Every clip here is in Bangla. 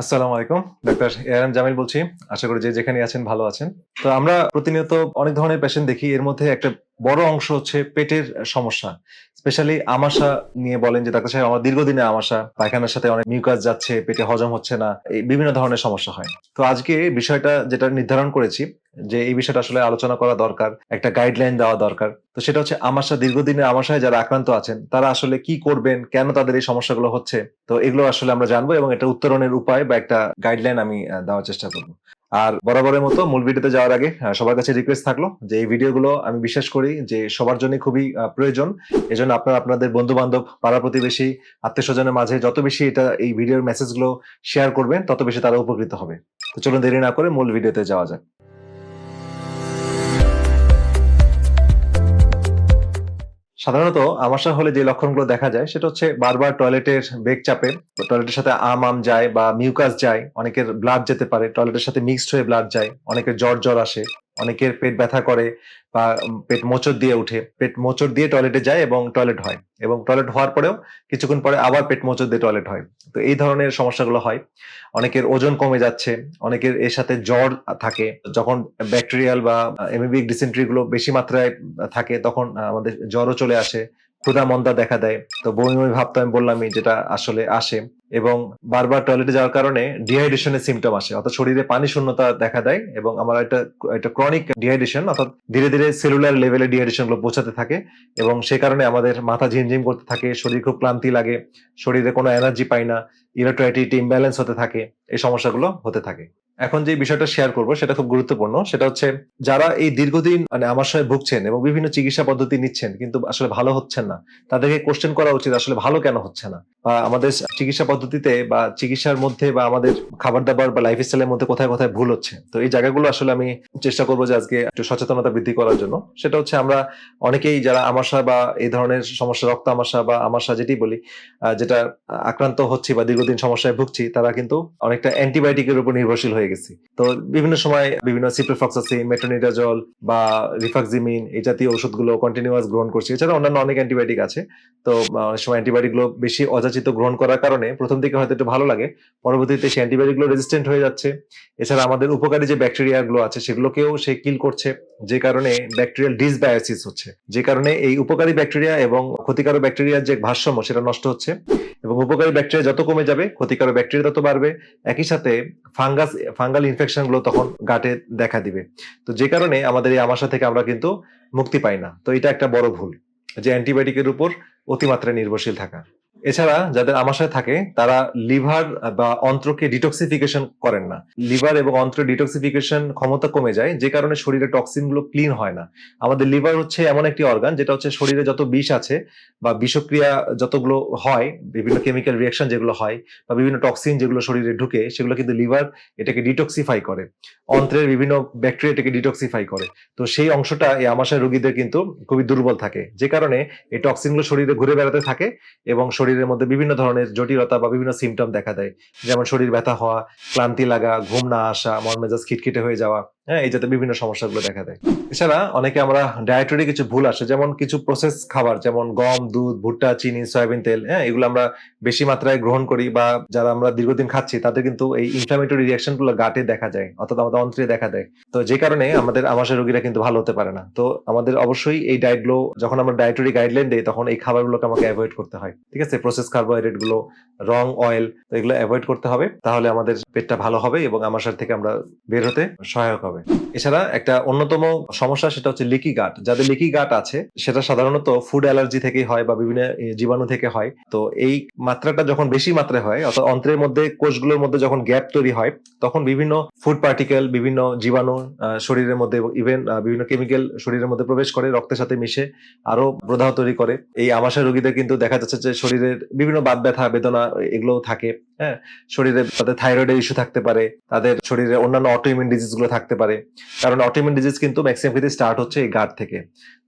আসসালামু আলাইকুম, ডাক্তার এআরএম জামিল বলছি। আশা করি যে যেখানে আছেন ভালো আছেন। তো আমরা প্রতিনিয়ত অনেক ধরনের পেশেন্ট দেখি। এর মধ্যে একটা বড় অংশ হচ্ছে পেটের সমস্যা। স্পেশালি আমাশা নিয়ে বলেন যে, ডাক্তার সাহেব, আমার দীর্ঘদিনে আমাশা, পায়খানার সাথে অনেক মিউকাস যাচ্ছে, পেটে হজম হচ্ছে না, এই বিভিন্ন ধরনের সমস্যা হয়। তো আজকে বিষয়টা যেটা নির্ধারণ করেছি, যে এই বিষয়টা আসলে আলোচনা করা দরকার, একটা গাইডলাইন দেওয়া দরকার। তো সেটা হচ্ছে আমাশা, দীর্ঘদিনের আমাশায় যারা আক্রান্ত আছেন, তারা আসলে কি করবেন, কেন তাদের এই সমস্যাগুলো হচ্ছে, তো এগুলো আসলে আমরা জানব এবং এটা উত্তরণের উপায় বা একটা গাইডলাইন আমি দেওয়ার চেষ্টা করব। আর বরাবরের মতো মূল ভিডিওতে যাওয়ার আগে সবার কাছে রিকোয়েস্ট থাকল যে এই ভিডিওগুলো আমি বিশ্বাস করি যে সবার জন্য খুবই প্রয়োজন। এজন্য আপনারা আপনাদের বন্ধু বান্ধব পাড়া প্রতিবেশী আত্মীয় স্বজনের মাঝে যত বেশি এটা, এই ভিডিওর মেসেজগুলো শেয়ার করবেন, তত বেশি তারা উপকৃত হবে। তো চলুন দেরি না করে মূল ভিডিওতে যাওয়া যাক। সাধারণত আমাশা হলে যে লক্ষণগুলো দেখা যায়, সেটা হচ্ছে বারবার টয়লেটের বেগ চাপে টয়লেটের সাথে আম আম যায় বা মিউকাস যায়, অনেকের ব্লাড যেতে পারে, টয়লেটের সাথে মিক্সড হয়ে ব্লাড যায়, অনেকের জ্বর জ্বর আসে। অনেকের পেট ব্যথা করে বা পেট মোচড় দিয়ে উঠে পেট মোচড় দিয়ে টয়লেটে যায় এবং টয়লেট হয় এবং টয়লেট হওয়ার পরেও কিছুক্ষণ পরে আবার পেট মোচড় দিয়ে টয়লেট হয়। তো এই ধরনের সমস্যাগুলো হয়। অনেকের ওজন কমে যাচ্ছে, অনেকের এর সাথে জ্বর থাকে। যখন ব্যাকটেরিয়াল বা এমিবিক ডিসেন্ট্রি গুলো বেশি মাত্রায় থাকে তখন আমাদের জ্বরও চলে আসে। ক্ষুধা মন্দা দেখা দেয়। তো বমি বমি ভাব তো আমি বললামই যেটা আসলে আসে। এবং বারবার টয়লেটে যাওয়ার কারণে ডিহাইড্রেশনের সিমটম আসে। অর্থাৎ শরীরে পানি শূন্যতা দেখা দেয় এবং আমার একটা একটা ক্রনিক ডিহাইড্রেশন অর্থাৎ ধীরে ধীরে সেলুলার লেভেলে ডিহাইড্রেশনগুলো পৌঁছাতে থাকে এবং সে কারণে আমাদের মাথা ঝিমঝিম করতে থাকে, শরীর খুব ক্লান্তি লাগে, শরীরে কোনো এনার্জি পাই না ইলেকট্রোলাইটিটি ইমব্যালেন্স হতে থাকে, এই সমস্যাগুলো হতে থাকে। এখন যে বিষয়টা শেয়ার করব, সেটা খুব গুরুত্বপূর্ণ। সেটা হচ্ছে, যারা এই দীর্ঘদিন মানে আমাশয়ে ভুগছেন এবং বিভিন্ন চিকিৎসা পদ্ধতি নিচ্ছেন, কিন্তু আসলে ভালো হচ্ছেন না, তাদেরকে কোশ্চেন করা উচিত, আসলে ভালো কেন হচ্ছে না? বা আমাদের চিকিৎসা পদ্ধতিতে বা চিকিৎসার মধ্যে বা আমাদের খাবার দাবার বা লাইফ স্টাইলের মধ্যে কোথায় কোথায় ভুল হচ্ছে? তো এই জায়গাগুলো আসলে আমি চেষ্টা করব যে আজকে একটু সচেতনতা বৃদ্ধি করার জন্য। সেটা হচ্ছে, আমরা অনেকেই যারা আমাশা বা এই ধরনের সমস্যা, রক্ত আমাশা বা আমাশা যেটি বলি যেটা আক্রান্ত হচ্ছি বা দীর্ঘদিন সমস্যায় ভুগছি, তারা কিন্তু অনেকটা অ্যান্টিবায়োটিকের উপর নির্ভরশীল হয়ে গেছি। তো বিভিন্ন সময় বিভিন্ন সিপ্রোফ্লক্সাসিন মেট্রোনিডাজল বা রিফাক্সিমিন এই জাতীয় ওষুধগুলো কন্টিনিউয়াস গ্রহণ করছি। এছাড়া অন্যান্য অনেক অ্যান্টিবায়োটিক আছে। তো অনেক সময় অ্যান্টিবায়োটিকগুলো বেশি অযাচিত গ্রহণ করার কারণে প্রথম দিকে হয়তো একটু ভালো লাগে, পরবর্তীতে সেই অ্যান্টিবায়োটিকগুলো রেজিস্ট্যান্ট হয়ে যাচ্ছে। এছাড়া আমাদের উপকারী যে ব্যাকটেরিয়া গুলো আছে, সেগুলোকেও সে কিল করছে, যে কারণে ব্যাকটেরিয়াল ডিসবায়োসিস হচ্ছে। যে কারণে এই উপকারী ব্যাকটেরিয়া এবং ক্ষতিকারক ব্যাকটেরিয়ার যে ভারসাম্য, সেটা নষ্ট হচ্ছে। এবং উপকারী ব্যাকটেরিয়া যত কমে যাবে, ক্ষতিকারক ব্যাকটেরিয়া তত বাড়বে। একই সাথে ফাঙ্গাস ফাঙ্গাল ইনফেকশনগুলো তখন গাটে দেখা দিবে। তো যে কারণে আমাদের এই আমাশা থেকে আমরা কিন্তু মুক্তি পাই না। তো এটা একটা বড় ভুল যে অ্যান্টিবায়োটিকের উপর অতিমাত্রায় নির্ভরশীল থাকা। এছাড়া যাদের আমাশায় থাকে, তারা লিভার বা অন্ত্রকে ডিটক্সিফিকেশন করেন না। লিভার এবং অন্ত্র ডিটক্সিফিকেশন ক্ষমতা কমে যায়, যে কারণে শরীরে টক্সিনগুলো ক্লিন হয় না। আমাদের লিভার হচ্ছে এমন একটি অর্গান যেটা হচ্ছে শরীরে যত বিষ আছে বা বিষক্রিয়া যতগুলো হয়, বিভিন্ন কেমিক্যাল রিয়াকশন যেগুলো হয় বা বিভিন্ন টক্সিন যেগুলো শরীরে ঢুকে, সেগুলো কিন্তু লিভার এটাকে ডিটক্সিফাই করে। অন্ত্রের বিভিন্ন ব্যাকটেরিয়া এটাকে ডিটক্সিফাই করে। তো সেই অংশটা এই আমাশয় রোগীদের কিন্তু খুবই দুর্বল থাকে। যে কারণে এই টক্সিনগুলো শরীরে ঘুরে বেড়াতে থাকে এবং শরীরের মধ্যে বিভিন্ন ধরনের জটিলতা বা বিভিন্ন সিমটম দেখা দেয়। যেমন শরীর ব্যথা হওয়া, ক্লান্তি লাগা, ঘুম না আসা, মন মেজাজ খিটখিটে হয়ে যাওয়া। হ্যাঁ এই যাতে বিভিন্ন সমস্যাগুলো দেখা দেয়। এছাড়া অনেকে আমরা ডায়েটরি কিছু ভুল আসে যেমন কিছু প্রসেস খাবার, যেমন গম, দুধ, ভুট্টা, চিনি, সয়াবিন তেল হ্যাঁ এগুলো আমরা বেশি মাত্রায় গ্রহণ করি বা যারা আমরা দীর্ঘদিন খাচ্ছি, তাদের কিন্তু এই ইনফ্লামেটরি রিয়াকশনগুলো গাটে দেখা যায়, অর্থাৎ আমাদের অন্ত্রে দেখা দেয়। তো যে কারণে আমাদের আমাশয় রোগীরা কিন্তু ভালো হতে পারে না। তো আমাদের অবশ্যই এই ডায়েটগুলো, যখন আমরা ডায়েটরি গাইডলাইন দিই, তখন এই খাবারগুলোকে আমাকে অ্যাভয়েড করতে হয়। ঠিক আছে? প্রসেস কার্বোহাইড্রেটগুলো, রং অয়েল তো এগুলো অ্যাভয়েড করতে হবে। তাহলে আমাদের পেটটা ভালো হবে এবং আমাশার থেকে আমরা বের হতে সহায়ক হবে। এছাড়া একটা অন্যতম সমস্যা সেটা হচ্ছে লিকি গাট। যাদের লিকি গাট আছে, সেটা সাধারণত ফুড অ্যালার্জি থেকেই হয় বা বিভিন্ন জীবাণু থেকে হয়। তো এই মাত্রাটা যখন বেশি মাত্রায় হয়, অর্থাৎ অন্ত্রের মধ্যে, কোষগুলোর মধ্যে যখন গ্যাপ তৈরি হয়, তখন বিভিন্ন ফুড পার্টিকেল বিভিন্ন জীবাণু শরীরের মধ্যে ইভেন বিভিন্ন কেমিক্যাল শরীরের মধ্যে প্রবেশ করে, রক্তের সাথে মিশে আরও প্রদাহ তৈরি করে। এই আমাশা রোগীদের কিন্তু দেখা যাচ্ছে যে শরীরের বিভিন্ন বাদ ব্যথা, বেদনা এগুলো থাকে হ্যাঁ? শরীরে তাদের থাইরয়েডের ইস্যু থাকতে পারে, তাদের শরীরে অন্যান্য অটো অটোইমিউন ডিজিজগুলো থাকতে পারে। কারণ অটোমিউন ডিজিজ কিন্তু ম্যাক্সিমাম ক্ষেত্রে স্টার্ট হচ্ছে এই গার্ড থেকে।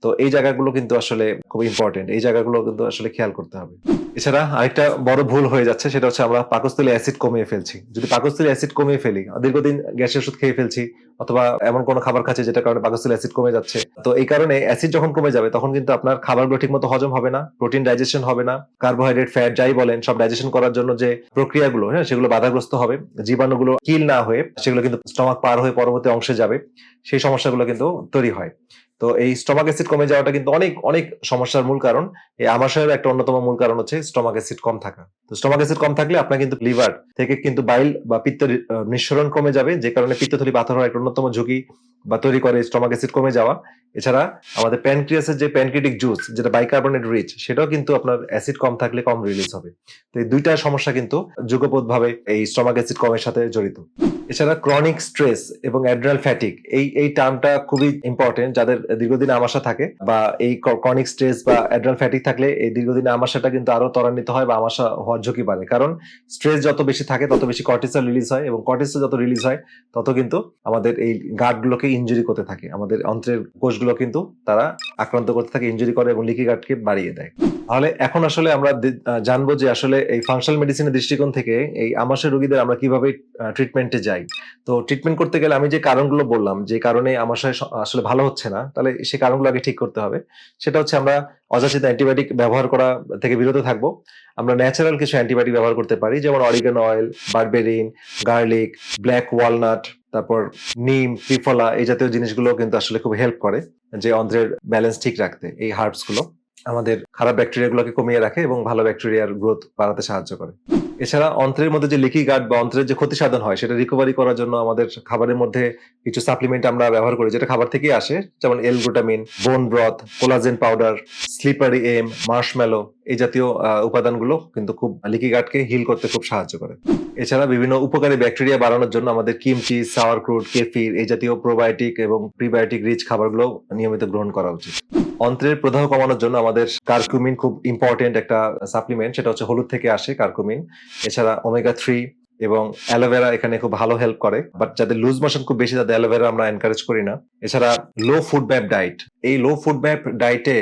তো এই জায়গাগুলো কিন্তু আসলে খুব ইম্পর্টেন্ট এই জায়গাগুলো কিন্তু আসলে খেয়াল করতে হবে। এছাড়া আরেকটা বড় ভুল হয়ে যাচ্ছে, সেটা হচ্ছে আমরা পাকস্থলী অ্যাসিড কমিয়ে ফেলছি। যদি পাকস্থলী অ্যাসিড কমিয়ে ফেলি, দীর্ঘদিন গ্যাসের ওষুধ খেয়ে ফেলছি, অথবা এমন কোনো খাবার খাচ্ছে যেটা কারণে পাকস্থলী অ্যাসিড কমে যাচ্ছে, তো এই কারণে অ্যাসিড যখন কমে যাবে, তখন কিন্তু আপনার খাবারগুলো ঠিক মতো হজম হবে না প্রোটিন ডাইজেশন হবে না কার্বোহাইড্রেট ফ্যাট যাই বলেন, সব ডাইজেশন করার জন্য যে প্রক্রিয়াগুলো হ্যাঁ সেগুলো বাধাগ্রস্ত হবে। জীবাণুগুলো কিল না হয়ে, সেগুলো কিন্তু স্টমাক পার হয়ে পরবর্তী অংশে যাবে, সেই সমস্যাগুলো কিন্তু তৈরি হয়। তো এই স্টমাক অ্যাসিড কমে যাওয়াটা কিন্তু অনেক অনেক সমস্যার মূল কারণ। এই আমাশয়ের একটা অন্যতম মূল কারণ হচ্ছে স্টমাক অ্যাসিড কম থাকা। তো স্টমাক অ্যাসিড কম থাকলে আপনার কিন্তু লিভার থেকে কিন্তু বাইল বা পিত্ত নিঃসরণ কমে যাবে, যে কারণে পিত্তথলি পাথর হওয়ার একটা অন্যতম ঝুঁকি বা তৈরি করে স্টমাক অ্যাসিড কমে যাওয়া। এছাড়া আমাদের প্যানক্রিয়াসের যে প্যানক্রিটিক জুস যেটা বাইকার্বনেট রিচ সেটাও কিন্তু আপনার অ্যাসিড কম থাকলে কম রিলিজ হবে। তো এই দুইটা সমস্যা কিন্তু যুগপথ ভাবে এই স্টমাক অ্যাসিড কমের সাথে জড়িত। এছাড়া ক্রনিক স্ট্রেস এবং অ্যাড্রাল ফ্যাটিক এই এই টার্মটা খুবই ইম্পর্টেন্ট যাদের দীর্ঘদিন আমাশা থাকে বা এই ক্রনিক স্ট্রেস বা অ্যাড্রাল ফ্যাটিক থাকলে এই দীর্ঘদিন আমাশাটা কিন্তু আরও ত্বরান্বিত হয় বা আমাশা হওয়ার ঝুঁকি বাড়ে। কারণ স্ট্রেস যত বেশি থাকে, তত বেশি কর্টিসল রিলিজ হয় এবং কর্টিসল যত রিলিজ হয়, তত কিন্তু আমাদের এই গার্ডগুলোকে ইনজুরি করতে থাকে। আমাদের অন্ত্রের কোষগুলো কিন্তু তারা আক্রান্ত করতে থাকে ইনজুরি করে এবং লিকি গার্ডকে বাড়িয়ে দেয়। তাহলে এখন আসলে আমরা জানব যে আসলে এই ফাংশনাল মেডিসিনের দৃষ্টিকোণ থেকে এই আমাশয় রোগীদের আমরা কীভাবে ট্রিটমেন্টে যাই। তো ট্রিটমেন্ট করতে গেলে আমি যে কারণগুলো বললাম, যে কারণে আমাশয় আসলে ভালো হচ্ছে না, তাহলে সেই কারণগুলো আগে ঠিক করতে হবে। সেটা হচ্ছে আমরা অযাচিত অ্যান্টিবায়োটিক ব্যবহার করা থেকে বিরত থাকব। আমরা ন্যাচারাল কিছু অ্যান্টিবায়োটিক ব্যবহার করতে পারি, যেমন oregano oil, berberine, garlic black walnut তারপর নিম, ত্রিফলা, এই জাতীয় জিনিসগুলো কিন্তু আসলে খুব হেল্প করে যে অন্ত্রের ব্যালেন্স ঠিক রাখতে, এই হার্বসগুলো। আমাদের খারাপ ব্যাকটেরিয়াগুলোকে কমিয়ে রাখে এবং ভালো ব্যাকটেরিয়ার গ্রোথ বাড়াতে সাহায্য করে। এছাড়া অন্ত্রের মধ্যে যে লিকি গার্ড বা অন্ত্রের যে ক্ষতি সাধন হয়, সেটা রিকভারি করার জন্য আমাদের খাবারের মধ্যে কিছু সাপ্লিমেন্ট আমরা ব্যবহার করি, যেটা খাবার থেকেই আসে, যেমন L glutamine bone broth collagen powder slippery elm marshmallow এই জাতীয় উপাদানগুলো কিন্তু খুব লিকি গার্ডকে হিল করতে খুব সাহায্য করে। এছাড়া বিভিন্ন উপকারী ব্যাকটেরিয়া বাড়ানোর জন্য আমাদের কিমচি সাওয়ার ক্রুড কেফির এই জাতীয় প্রোবায়োটিক এবং প্রিবায়োটিক রিচ খাবারগুলো নিয়মিত গ্রহণ করা উচিত। অন্ত্রের প্রদাহ কমানোর জন্য আমাদের কার্কুমিন খুব ইম্পর্টেন্ট একটা সাপ্লিমেন্ট সেটা হচ্ছে হলুদ থেকে আসে কার্কুমিন। এছাড়া ওমেগা থ্রি এবং অ্যালোভেরা এখানে খুব ভালো হেল্প করে। বাট যাদের লুজ মোশন খুব বেশি, তাদের অ্যালোভেরা আমরা এনকারেজ করি না। এছাড়া লো ফুড ম্যাপ ডায়েট এই লো ফুড ম্যাপ ডায়েটে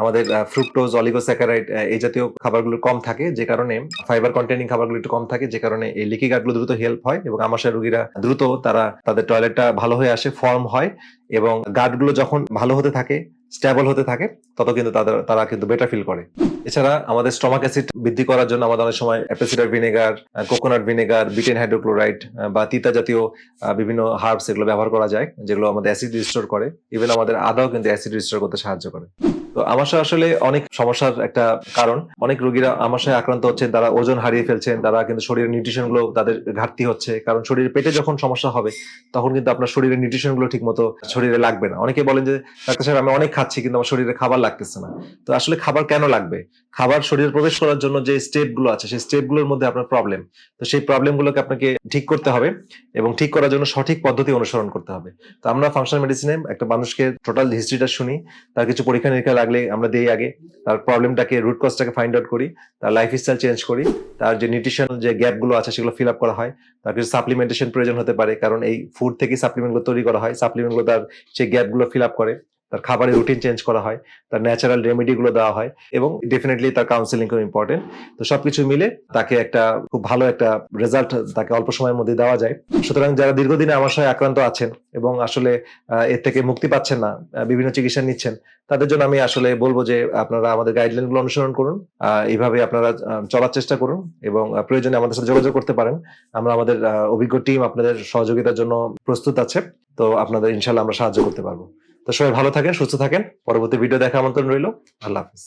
আমাদের ফ্রুক্টোজ অলিগোস্যাকারাইড এই জাতীয় খাবারগুলো কম থাকে, যে কারণে ফাইবার কন্টেনিং খাবারগুলো একটু কম থাকে, যে কারণে এই লিকি গার্ডগুলো দ্রুত হেল্প হয় এবং আমাশয় রোগীরা দ্রুত তারা তাদের টয়লেটটা ভালো হয়ে আসে ফর্ম হয় এবং গার্ডগুলো যখন ভালো হতে থাকে স্টেবল হতে থাকে, তত কিন্তু তাদের, তারা কিন্তু বেটার ফিল করে। এছাড়া আমাদের স্টমাক অ্যাসিড বৃদ্ধি করার জন্য আমাদের অনেক সময় apple cider vinegar coconut vinegar betaine hydrochloride বা তিতা জাতীয় বিভিন্ন হার্বস এগুলো ব্যবহার করা যায়, যেগুলো আমাদের অ্যাসিড রিস্টোর করে। ইভেন আমাদের আদাও কিন্তু অ্যাসিড রিস্টোর করতে সাহায্য করে। তো আমাশয় আসলে অনেক সমস্যার একটা কারণ। অনেক রোগীরা আমাশয় আক্রান্ত হচ্ছেন, তারা ওজন হারিয়ে ফেলছেন, তারা কিন্তু শরীরের নিউট্রিশনগুলো তাদের ঘাটতি হচ্ছে। কারণ শরীরের পেটে যখন সমস্যা হবে, তখন কিন্তু আপনার শরীরের নিউট্রিশনগুলো ঠিক মতো শরীরে লাগবে না। অনেকে বলেন যে, ডাক্তার সাহেব, আমি অনেক খাচ্ছি, কিন্তু আমার শরীরে খাবার লাগতেছে না। তো আসলে খাবার কেন লাগবে? খাবার শরীরে প্রবেশ করার জন্য যে স্টেপগুলো আছে, সেই স্টেপগুলোর মধ্যে আপনার প্রবলেম তো সেই প্রবলেম গুলোকে আপনাকে ঠিক করতে হবে এবং ঠিক করার জন্য সঠিক পদ্ধতি অনুসরণ করতে হবে। তো আমরা ফাংশনাল মেডিসিনে একটা মানুষকে টোটাল হিস্ট্রিটা শুনি, তার কিছু পরীক্ষা নিরীক্ষা লাগলে আমরা দেই আগে। তার প্রবলেমটাকে রুট কজটাকে ফাইন্ড আউট করি, তার লাইফ স্টাইল চেঞ্জ করি, তার যে নিউট্রিশন যে গ্যাপগুলো আছে সেগুলো ফিল আপ করা হয়, তার কিছু সাপ্লিমেন্টেশন প্রয়োজন হতে পারে, কারণ এই ফুড থেকে সাপ্লিমেন্টগুলো তৈরি করা হয় সাপ্লিমেন্টগুলো তার সেই গ্যাপগুলো ফিল আপ করে। তার খাবারের রুটিন চেঞ্জ করা হয়, তার ন্যাচারাল রেমেডি গুলো দেওয়া হয় এবং ডেফিনেটলি তার কাউন্সিলিং খুব ইম্পর্টেন্ট তো সবকিছু মিলে তাকে একটা খুব ভালো একটা রেজাল্ট তাকে অল্প সময়ের মধ্যে দেওয়া যায়। সুতরাং যারা দীর্ঘদিনে আমাশয় আক্রান্ত আছেন এবং আসলে এর থেকে মুক্তি পাচ্ছেন না বিভিন্ন চিকিৎসা নিচ্ছেন, তাদের জন্য আমি আসলে বলব যে আপনারা আমাদের গাইডলাইনগুলো অনুসরণ করুন এইভাবে আপনারা চলার চেষ্টা করুন এবং প্রয়োজনে আমাদের সাথে যোগাযোগ করতে পারেন। আমরা আমাদের অভিজ্ঞ টিম আপনাদের সহযোগিতার জন্য প্রস্তুত আছে, তো আপনাদের ইনশাল্লাহ আমরা সাহায্য করতে পারব। তো সবাই ভালো থাকেন সুস্থ থাকেন। পরবর্তী ভিডিও দেখা আমন্ত্রণ রইল। আল্লাহ হাফিজ।